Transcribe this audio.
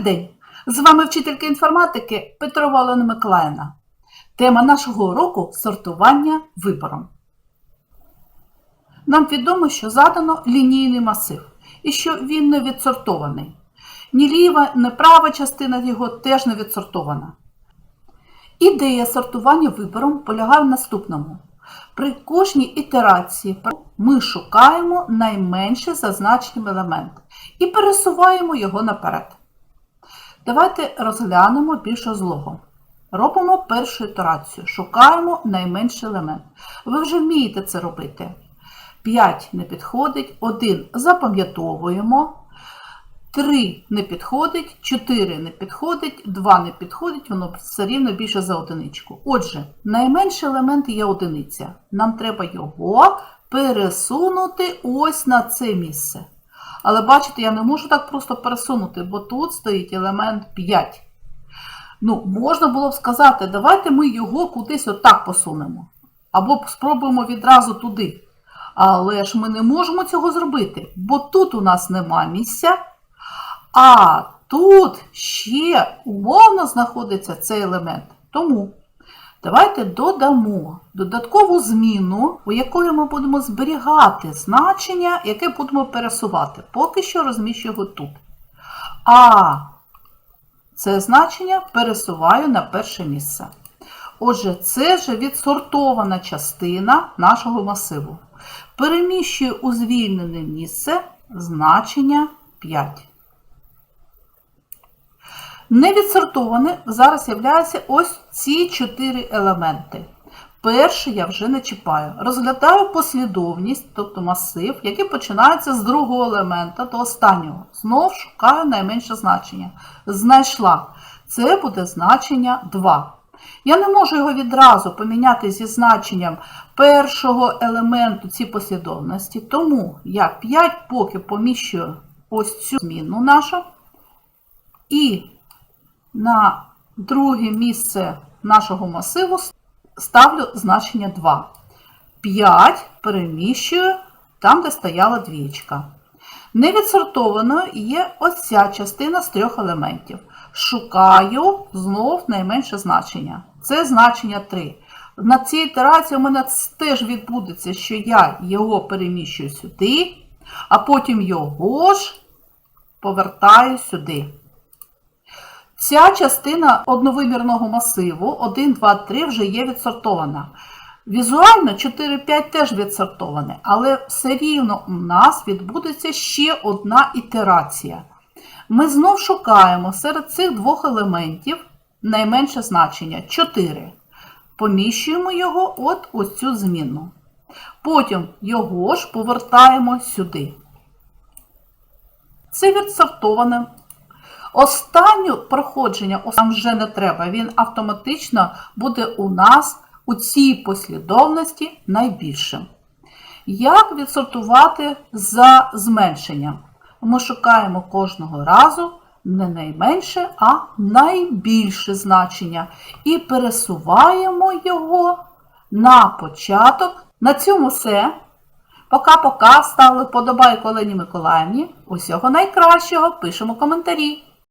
день! З вами вчителька інформатики Петрова Олена Миколаївна. Тема нашого уроку сортування вибором. Нам відомо, що задано лінійний масив і що він не відсортований. Ні ліва, ні права частина його теж не відсортована. Ідея сортування вибором полягає в наступному. При кожній ітерації ми шукаємо найменше зазначений елемент і пересуваємо його наперед. Давайте розглянемо більш злого. Робимо першу ітерацію, шукаємо найменший елемент. Ви вже вмієте це робити. 5 не підходить, 1 запам'ятовуємо, 3 не підходить, 4 не підходить, 2 не підходить, воно все рівно більше за одиничку. Отже, найменший елемент є одиниця. Нам треба його пересунути ось на це місце. Але бачите, я не можу так просто пересунути, бо тут стоїть елемент 5. Ну, можна було б сказати, давайте ми його кудись отак посунемо. Або спробуємо відразу туди. Але ж ми не можемо цього зробити, бо тут у нас нема місця, а тут ще умовно знаходиться цей елемент. Тому давайте додамо додаткову зміну, у якої ми будемо зберігати значення, яке будемо пересувати. Поки що розміщую його тут. А це значення пересуваю на перше місце. Отже, це вже відсортована частина нашого масиву. Переміщую у звільнене місце значення 5. Невідсортоване зараз являються ось ці чотири елементи. Перший я вже не чіпаю. Розглядаю послідовність, тобто масив, який починається з другого елемента до останнього. Знов шукаю найменше значення. Знайшла. Це буде значення 2. Я не можу його відразу поміняти зі значенням першого елементу цієї послідовності, тому я 5 поки поміщую ось цю зміну нашу і на друге місце нашого масиву ставлю значення 2. 5 переміщую там, де стояла двічка. Невідсортованою є ось ця частина з трьох елементів. Шукаю знов найменше значення. Це значення 3. На цій ітерації у мене теж відбудеться, що я його переміщую сюди, а потім його ж повертаю сюди. Ця частина одновимірного масиву 1, 2, 3 вже є відсортована. Візуально 4, 5 теж відсортоване, але все рівно у нас відбудеться ще одна ітерація. Ми знов шукаємо серед цих двох елементів найменше значення 4. Поміщуємо його от ось цю зміну. Потім його ж повертаємо сюди. Це відсортоване. Останнє проходження нам вже не треба, він автоматично буде у нас у цій послідовності найбільшим. Як відсортувати за зменшенням? Ми шукаємо кожного разу не найменше, а найбільше значення. І пересуваємо його на початок. На цьому все. Пока-пока. Ставили вподобайку Олені Миколаївні. Усього найкращого. Пишемо коментарі.